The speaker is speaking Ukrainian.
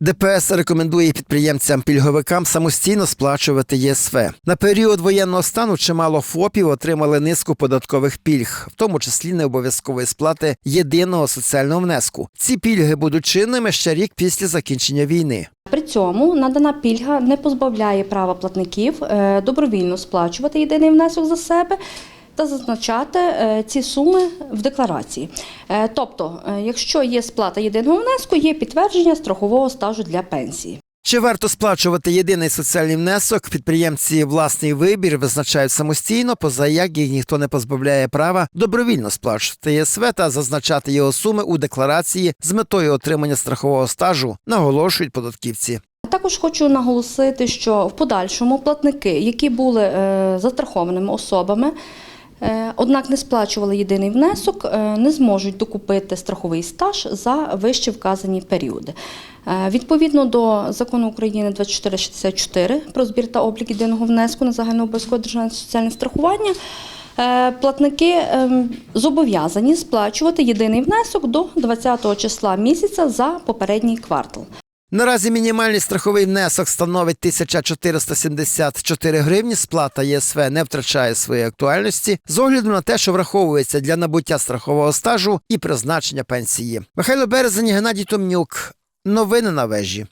ДПС рекомендує підприємцям-пільговикам самостійно сплачувати ЄСВ. На період воєнного стану чимало ФОПів отримали низку податкових пільг, в тому числі необов'язкової сплати єдиного соціального внеску. Ці пільги будуть чинними ще рік після закінчення війни. При цьому надана пільга не позбавляє права платників е, добровільно сплачувати єдиний внесок за себе та зазначати е, ці суми в декларації. Е, Тобто, е, якщо є сплата єдиного внеску, є підтвердження страхового стажу для пенсії. Чи варто сплачувати єдиний соціальний внесок? Підприємці власний вибір визначають самостійно, поза як їх ніхто не позбавляє права добровільно сплачувати ЄСВ та зазначати його суми у декларації з метою отримання страхового стажу, наголошують податківці. Також хочу наголосити, що в подальшому платники, які були застрахованими особами, однак не сплачували єдиний внесок, е, не зможуть докупити страховий стаж за вище вказані періоди. Е, Відповідно до закону України 2464 про збір та облік єдиного внеску на загальнообов'язкове державне соціальне страхування. е, Платники зобов'язані сплачувати єдиний внесок до 20 числа місяця за попередній квартал. Наразі мінімальний страховий внесок становить 1474 гривні. Сплата ЄСВ не втрачає своєї актуальності з огляду на те, що враховується для набуття страхового стажу і призначення пенсії. Михайло Березень, Геннадій Томнюк. Новини на вежі.